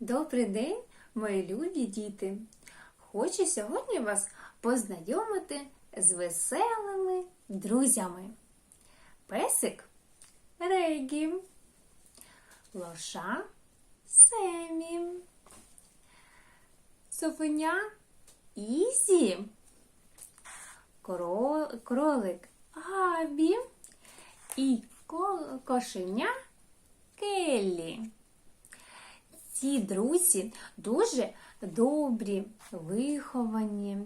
Добрий день, мої любі діти! Хочу сьогодні вас познайомити з веселими друзями. Песик Регі, лоша Семі, совеня Ізі, кро- кролик Габі і кошеня Келлі. Ці друзі дуже добрі, виховані,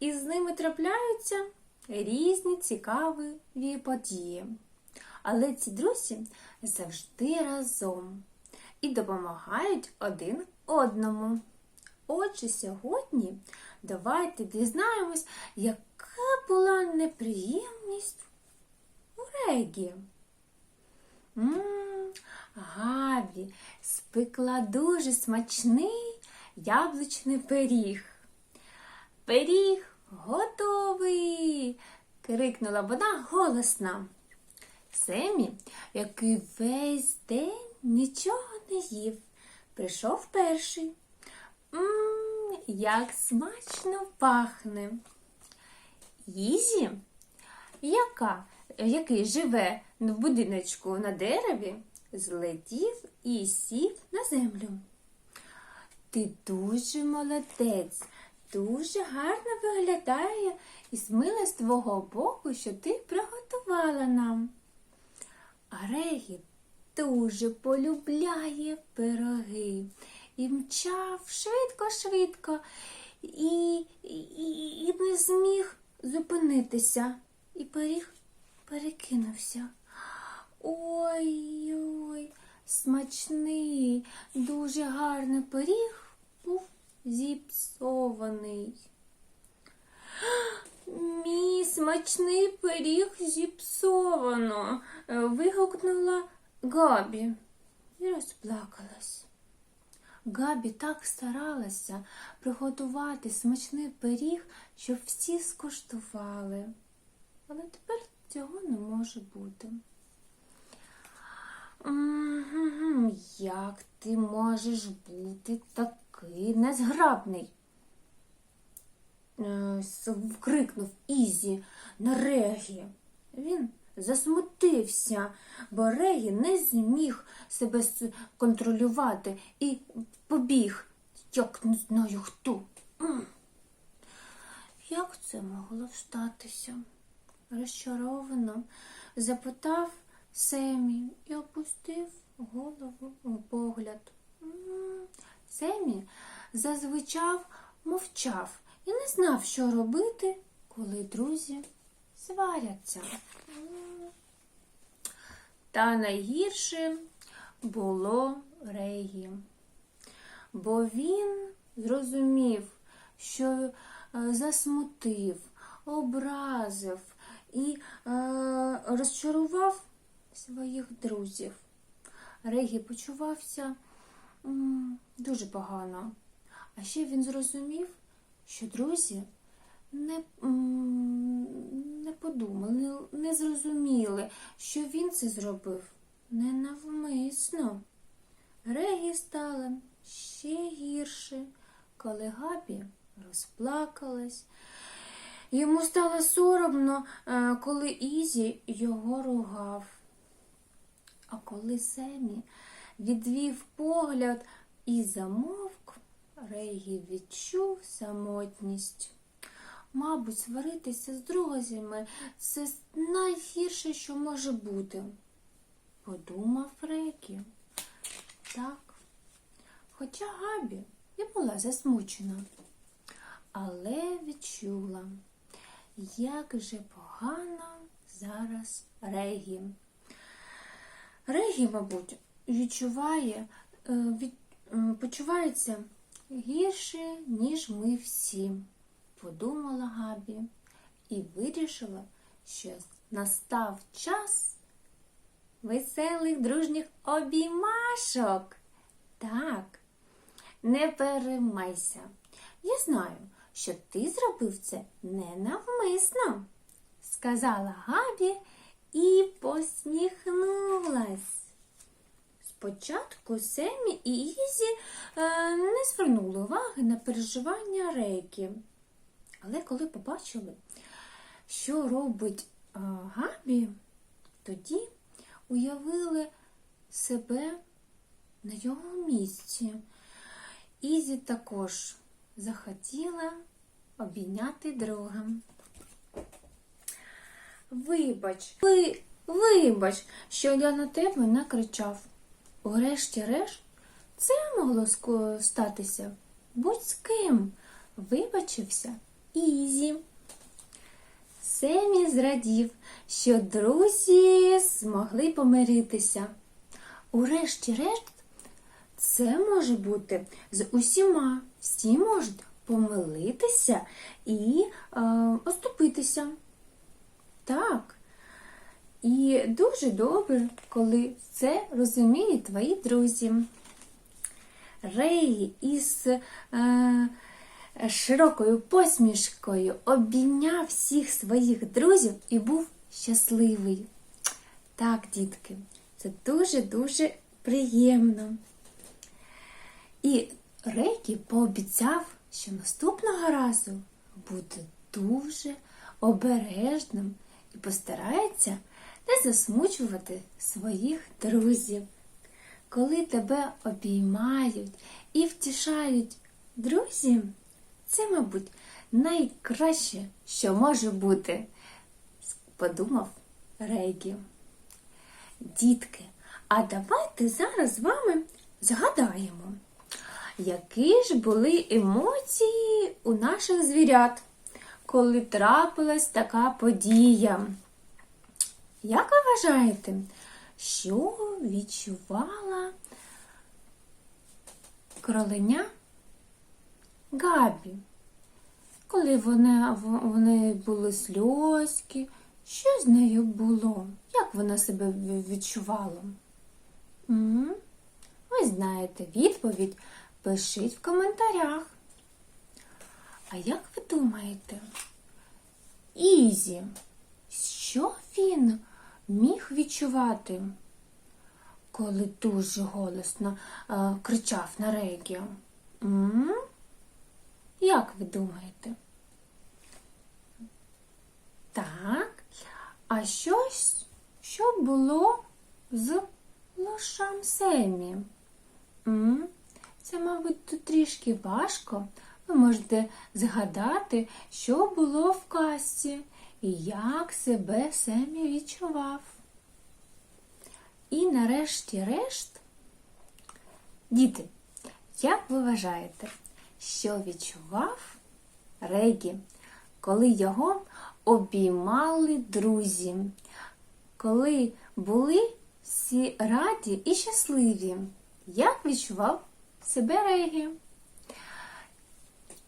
і з ними трапляються різні цікаві події. Але ці друзі завжди разом і допомагають один одному. Отже, сьогодні давайте дізнаємось, яка була неприємність у Регі. М, Габі спекла дуже смачний яблучний пиріг. Пиріг готовий. крикнула вона голосно. Семі, який весь день нічого не їв, прийшов перший. Мм, як смачно пахне. Ізі, яка, який живе в будиночку на дереві, злетів і сів на землю. Ти дуже молодець, дуже гарно виглядає і смила з твого боку, що ти приготувала нам. А Регі дуже полюбляє пироги і мчав швидко-швидко і, і, і не зміг зупинитися. І пиріг перекинувся. Ой-ой, смачний, дуже гарний пиріг був зіпсований. Мій смачний пиріг зіпсовано, е, вигукнула Габі і розплакалась. Габі так старалася приготувати смачний пиріг, щоб всі скуштували. Але тепер цього не може бути. Як ти можеш бути такий незграбний? Е, вкрикнув Ізі на Регі. Він засмутився, бо Регі не зміг себе контролювати і побіг, як не знаю хто. Як це могло статися? Розчаровано запитав Семі і опустив голову у погляд. Семі зазвичай мовчав і не знав, що робити, коли друзі сваряться. Та найгірше було Регі, бо він зрозумів, що е, засмутив, образив і е, розчарував своїх друзів. Регі почувався м, дуже погано. А ще він зрозумів, що друзі не, м, не подумали, не, не зрозуміли, що він це зробив ненавмисно. Регі стало ще гірше, коли Габі розплакалась. Йому стало соромно, е, коли Ізі його ругав. А коли Семі відвів погляд і замовк, Регі відчув самотність. Мабуть, сваритися з друзями це найгірше, що може бути, подумав Регі. Так, хоча Габі і була засмучена, але відчула, як же погано зараз Регі. Регі, мабуть, відчуває, е, від, почувається гірше, ніж ми всі, подумала Габі і вирішила, що настав час веселих дружніх обіймашок. Так, не переймайся. Я знаю, що ти зробив це ненавмисно, сказала Габі і посміхнулась. Спочатку Семі і Ізі е, не звернули уваги на переживання Рейкі. Але коли побачили, що робить е, Габі, тоді уявили себе на його місці. Ізі також захотіла обійняти друга. Вибач, ви, вибач, що я на тебе накричав. Врешті-решт, це могло статися будь з ким. Вибачився Ізі. Семі зрадів, що друзі змогли помиритися. Урешті-решт, це може бути з усіма. Всі можуть помилитися і е, оступитися. Так. І дуже добре, коли це розуміють твої друзі. Рей із е, широкою посмішкою обійняв всіх своїх друзів і був щасливий. Так, дітки, це дуже-дуже приємно. І Рейкі пообіцяв, що наступного разу буде дуже обережним і постарається не засмучувати своїх друзів. Коли тебе обіймають і втішають друзі, це, мабуть, найкраще, що може бути, подумав Рейгі. Дітки, а давайте зараз з вами згадаємо, які ж були емоції у наших звірят, коли трапилась така подія. Як ви вважаєте, що відчувала кроленя Габі? Коли вони, вони були сльозки, що з нею було? Як вона себе відчувала? М? Ви знаєте відповідь, пишіть в коментарях. А як ви думаєте? Ізі, що він міг відчувати, коли дуже голосно е, кричав на Регі? Як ви думаєте? Так. А щось, що було з лошам Семі? М? Це, мабуть, трішки важко. Ви можете згадати, що було в касті і як себе Семі відчував. І нарешті-решт, діти, як ви вважаєте, що відчував Регі, коли його обіймали друзі, коли були всі раді і щасливі? Як відчував себе Регі?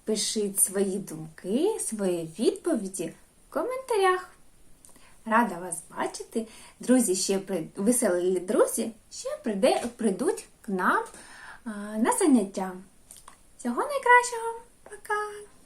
Пишіть свої думки, свої відповіді в коментарях. Рада вас бачити. Друзі, ще веселі друзі ще прийде... прийдуть к нам на заняття. Всього найкращого. Пока!